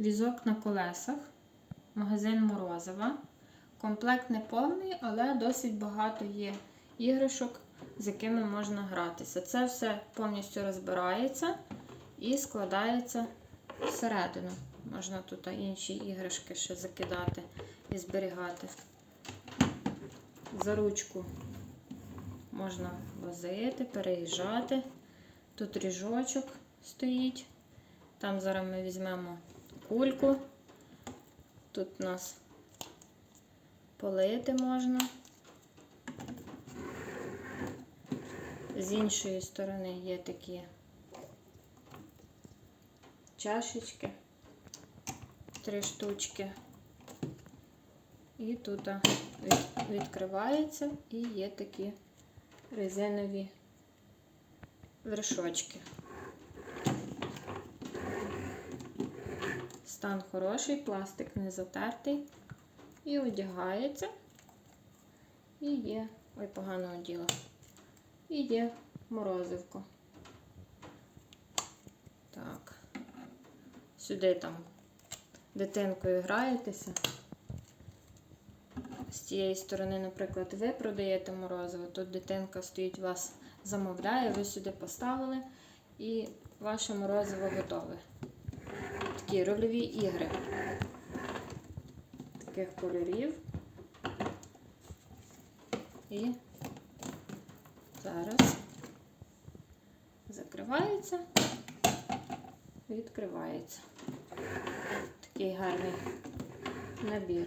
візок на колесах, магазин Морозова. Комплект не повний, але досить багато є іграшок, з якими можна гратися. Це все повністю розбирається і складається всередину. Можна тут інші іграшки ще закидати і зберігати. За ручку можна возити, переїжджати. Тут ріжочок стоїть. Там зараз ми візьмемо кульку. Тут у нас полити можна. З іншої сторони є такі чашечки, три штучки. І тут від- відкривається і є такі резинові вершочки. Стан хороший, пластик не затертий. І одягається. І є. Ой, погано оділа. І є морозивко. Так. Сюди там дитинкою граєтеся. З цієї сторони, наприклад, ви продаєте морозиво, тут дитинка стоїть, вас замовляє, ви сюди поставили і ваше морозиво готове. Такі рольові ігри. Таких кольорів. І зараз закривається, відкривається. Такий гарний набір.